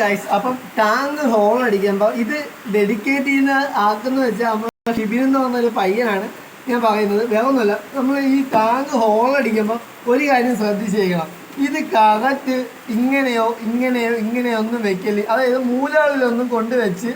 Guys അപ്പം tank whole അടിക്കുമ്പോൾ ഇത് ഡെഡിക്കേറ്റ് ചെയ്യുന്ന ആക്കുന്ന വെച്ചാൽ നമ്മൾ ഷിബിൻ എന്ന് പറഞ്ഞൊരു പയ്യനാണ് ഞാൻ പറയുന്നത്. വേറെ ഒന്നുമല്ല നമ്മൾ ഈ ടാങ്ക് ഹോൾ അടിക്കുമ്പോൾ ഒരു കാര്യം ശ്രദ്ധിച്ചേക്കണം. ഇത് കറക്റ്റ് ഇങ്ങനെയോ ഇങ്ങനെയോ ഇങ്ങനെയോ ഒന്നും വെക്കൽ. അതായത് മൂലകളിലൊന്നും കൊണ്ടുവച്ച്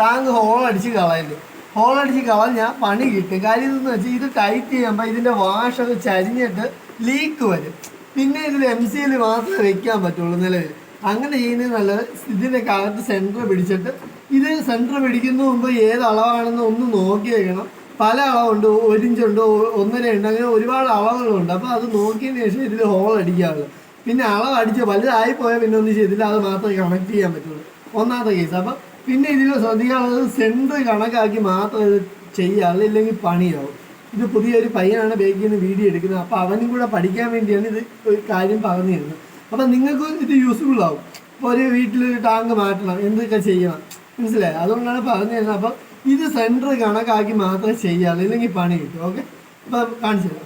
ടാങ്ക് ഹോൾ അടിച്ച് കളയൽ. ഹോൾ അടിച്ച് കളഞ്ഞാൽ പണി കിട്ടും. കാര്യം എന്ന് വെച്ചാൽ ഇത് ടൈറ്റ് ചെയ്യുമ്പോൾ ഇതിന്റെ വാഷൊക്കെ ചരിഞ്ഞിട്ട് ലീക്ക് വരും. പിന്നെ ഇതിൽ എം സിയിൽ മാത്രമേ വെക്കാൻ പറ്റുള്ളൂ നിലവിൽ അങ്ങനെ ചെയ്യുന്നത് നല്ലത് ഇതിന്റെ കാലത്ത് സെന്റർ പിടിച്ചിട്ട് ഇത് സെന്റർ പിടിക്കുന്ന മുമ്പ് ഏത് അളവാണെന്ന് ഒന്ന് നോക്കി വെക്കണം. പല അളവുണ്ട്. ഒരിഞ്ചുണ്ട് ഒ- ഒന്നര ഉണ്ട് അങ്ങനെ ഒരുപാട് അളവുകളുണ്ട്. അപ്പോൾ അത് നോക്കിയതിന് ശേഷം ഇതിൽ ഹോൾ അടിക്കാവുള്ളൂ പിന്നെ അളവ് അടിച്ച് വലുതായി പോയാൽ പിന്നെ ഒന്നും ചെയ്തില്ല. അത് മാത്രമേ കണക്ട് ചെയ്യാൻ പറ്റുള്ളൂ. ഒന്നാമത്തെ കേസ് അപ്പം പിന്നെ ഇതിൽ ശ്രദ്ധിക്കാനുള്ളത് സെന്റർ കണക്കാക്കി മാത്രം ഇത് ചെയ്യാവുള്ളൂ ഇല്ലെങ്കിൽ പണിയാവും. ഇത് പുതിയൊരു പയ്യനാണ് ബേക്കിൽ നിന്ന് വീഡിയോ എടുക്കുന്നത്. അപ്പോൾ അവനും കൂടെ പഠിക്കാൻ വേണ്ടിയാണ് ഇത് ഒരു കാര്യം പറഞ്ഞു തരുന്നത് അപ്പം നിങ്ങൾക്ക് ഇത് യൂസ്ഫുൾ ആവും. ഇപ്പോൾ ഒരു വീട്ടിൽ ടാങ്ക് മാറ്റണം. എന്തൊക്കെ ചെയ്യണം? മനസ്സിലായി? അതുകൊണ്ടാണ് പറഞ്ഞു തരുന്നത്. അപ്പം ഇത് സെന്റർ കണക്കാക്കി മാത്രം ചെയ്യാതെ ഇല്ലെങ്കിൽ പണി കിട്ടും. ഓക്കെ അപ്പം കാണിച്ചു തരാം.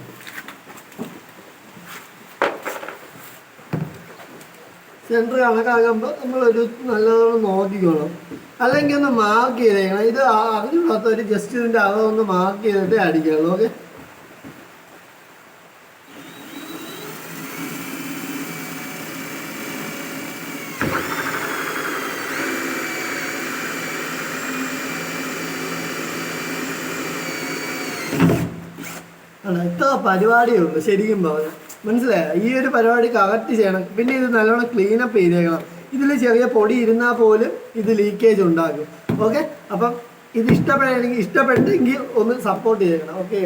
സെന്റർ കണക്കാക്കുമ്പോൾ നമ്മളൊരു നല്ലതോളം നോക്കിക്കോളും. അല്ലെങ്കിൽ ഒന്ന് മാർക്ക് ചെയ്തേക്കണം. ഇത് അറിഞ്ഞില്ലാത്തവർ ജസ്റ്റ് ഇതിന്റെ ഒന്ന് മാർക്ക് ചെയ്തിട്ടേ അടിക്കുള്ളൂ ഓക്കെ ആണ് ഇത്ര ശരിക്കും പറഞ്ഞു. മനസ്സിലായോ? ഈ ഒരു പരിപാടി കറക്റ്റ് ചെയ്യണം. പിന്നെ ഇത് നല്ലോണം ക്ലീനപ്പ് ചെയ്തേക്കണം. ഇതിൽ ചെറിയ പൊടി ഇരുന്നാൽ പോലും ഇത് ലീക്കേജ് ഉണ്ടാകും. ഓക്കെ അപ്പം ഇത് ഇഷ്ടപ്പെടുകയാണെങ്കിൽ ഇഷ്ടപ്പെട്ടെങ്കിൽ ഒന്ന് സപ്പോർട്ട് ചെയ്യണം ഓക്കെ